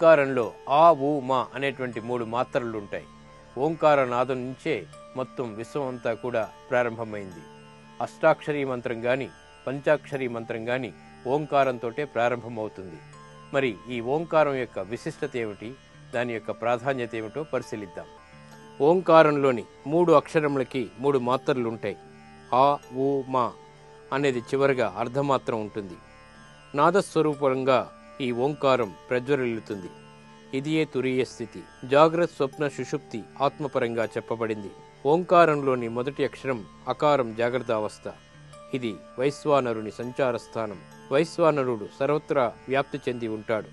ఓంకారంలో ఆ ఊ మా అనేటువంటి మూడు మాత్రలు ఉంటాయి ఓంకార నాదం నుంచే మొత్తం విశ్వం అంతా కూడా ప్రారంభమైంది. అష్టాక్షరీ మంత్రం కానీ పంచాక్షరీ మంత్రం కానీ ఓంకారంతో ప్రారంభమవుతుంది. మరి ఈ ఓంకారం యొక్క విశిష్టత ఏమిటి? దాని యొక్క ప్రాధాన్యత ఏమిటో పరిశీలిద్దాం. ఓంకారంలోని మూడు అక్షరములకి మూడు మాత్రలు ఉంటాయి ఆ ఊ మా అనేది చివరిగా అర్ధమాత్రం ఉంటుంది. నాదస్వరూపంగా ఈ ఓంకారం ప్రజ్వరిల్లుతుంది. ఇదియే తురీయ స్థితి. జాగ్రత్త స్వప్న సుషుప్తి ఆత్మపరంగా చెప్పబడింది. ఓంకారంలోని మొదటి అక్షరం అకారం జాగ్రత్త అవస్థ ఇది వైశ్వానరుని సంచార స్థానం వైశ్వానరుడు సర్వత్రా వ్యాప్తి చెంది ఉంటాడు.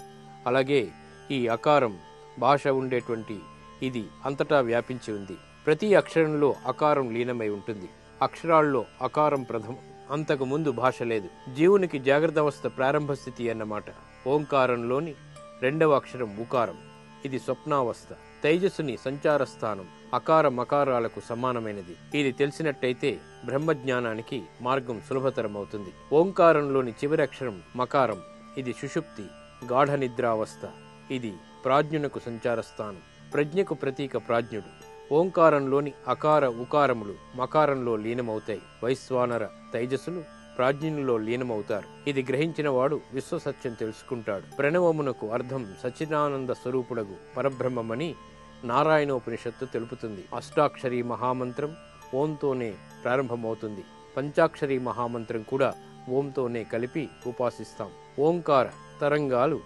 అలాగే ఈ అకారం భాష ఉండేటువంటి ఇది అంతటా వ్యాపించి ఉంది. ప్రతి అక్షరంలో అకారం లీనమై ఉంటుంది. అక్షరాల్లో అకారం ప్రథమం. అంతకు ముందు భాష లేదు. జీవునికి జాగ్రత్త అవస్థ ప్రారంభ స్థితి అన్నమాట. ఓంకారంలోని రెండవ అక్షరం ఉకారం. ఇది స్వప్నావస్థ తేజస్సుని సంచార స్థానం అకార మకారాలకు సమానమైనది. ఇది తెలిసినట్టయితే బ్రహ్మజ్ఞానానికి మార్గం సులభతరమవుతుంది. ఓంకారంలోని చివరి అక్షరం మకారం. ఇది సుషుప్తి గాఢ నిద్రావస్థ ఇది ప్రాజ్ఞునకు సంచార స్థానం ప్రజ్ఞకు ప్రతీక ప్రాజ్ఞుడు. ఓంకారంలోని అకార ఉకారములు మకారంలో లీనమవుతాయి. వైశ్వానర తైజస్సులు ప్రాజ్ఞునిలో లీనమవుతారు. ఇది గ్రహించిన వాడు విశ్వసత్యం తెలుసుకుంటాడు. ప్రణవమునకు అర్థం సచ్చిదానంద స్వరూపుడగు పరబ్రహ్మమని నారాయణోపనిషత్తు తెలుపుతుంది. అష్టాక్షరి మహామంత్రం ఓంతోనే ప్రారంభమవుతుంది. పంచాక్షరి మహామంత్రం కూడా ఓంతోనే కలిపి ఉపాసిస్తాం. ఓంకార తరంగాలు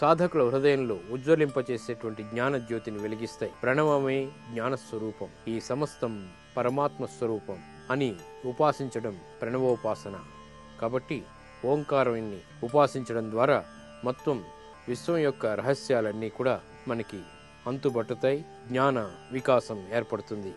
సాధకుల హృదయంలో ఉజ్వలింపచేసేటువంటి జ్ఞాన జ్యోతిని వెలిగిస్తాయి. ప్రణవమే జ్ఞానస్వరూపం. ఈ సమస్తం పరమాత్మ స్వరూపం అని ఉపాసించడం ప్రణవోపాసన. కాబట్టి ఓంకారాన్ని ఉపాసించడం ద్వారా మొత్తం విశ్వం యొక్క రహస్యాలన్నీ కూడా మనకి అంతుబట్టుతాయి జ్ఞాన వికాసం ఏర్పడుతుంది.